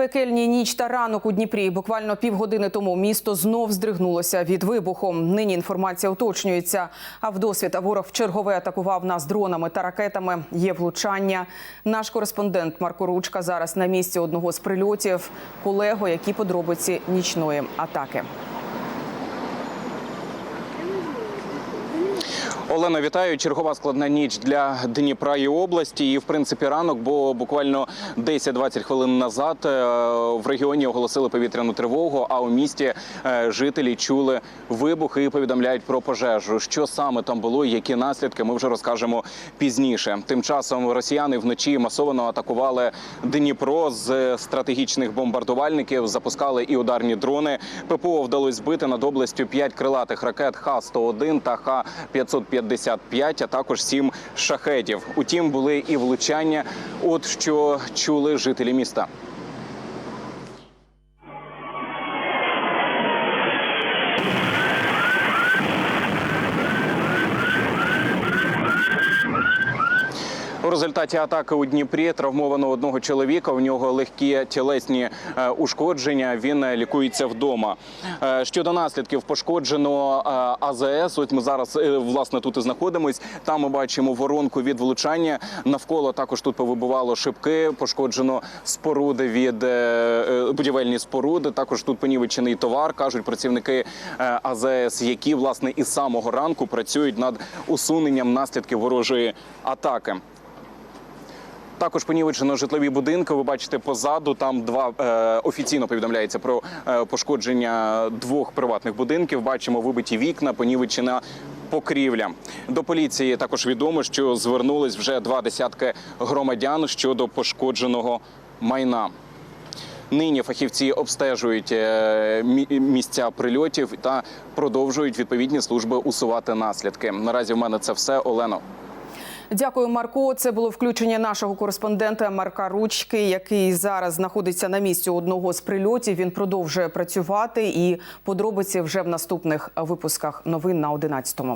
Пекельні ніч та ранок у Дніпрі. Буквально півгодини тому місто знов здригнулося від вибуху. Нині інформація уточнюється. А вдосвід ворог вчергове атакував нас дронами та ракетами. Є влучання. Наш кореспондент Марко Ручка зараз на місці одного з прильотів. Колего, які подробиці нічної атаки. Олена, вітаю. Чергова складна ніч для Дніпра і області. І в принципі ранок, бо буквально 10-20 хвилин назад е, в регіоні оголосили повітряну тривогу. А у місті е, жителі чули вибухи і повідомляють про пожежу. Що саме там було, які наслідки, ми вже розкажемо пізніше. Тим часом росіяни вночі масово атакували Дніпро з стратегічних бомбардувальників, запускали і ударні дрони. ППО вдалося збити над областю 5 крилатих ракет Х-101 та Х-555, а також 7 шахетів. Утім, були і влучання. От що чули жителі міста. У результаті атаки у Дніпрі травмовано одного чоловіка. У нього легкі тілесні е, ушкодження. Він е, лікується вдома. Е, Щодо наслідків пошкоджено АЗС. Ось ми зараз власне тут і знаходимось. Там ми бачимо воронку від влучання. Навколо також тут повибивало шибки. Пошкоджено споруди від будівельні споруди. Також тут понівечений товар. кажуть працівники АЗС, які власне із самого ранку працюють над усуненням наслідків ворожої атаки. Також понівечено житлові будинки. Ви бачите позаду. Там два е, офіційно повідомляється про е, пошкодження двох приватних будинків. Бачимо вибиті вікна, понівечена покрівля. До поліції також відомо, що звернулись вже два десятки громадян щодо пошкодженого майна. Нині фахівці обстежують е, мі- місця прильотів та продовжують відповідні служби усувати наслідки. Наразі в мене це все. Олено. Дякую, Марко. Це було включення нашого кореспондента Марка Ручки, який зараз знаходиться на місці одного з прильотів. Він продовжує працювати і подробиці вже в наступних випусках новин на 11-му.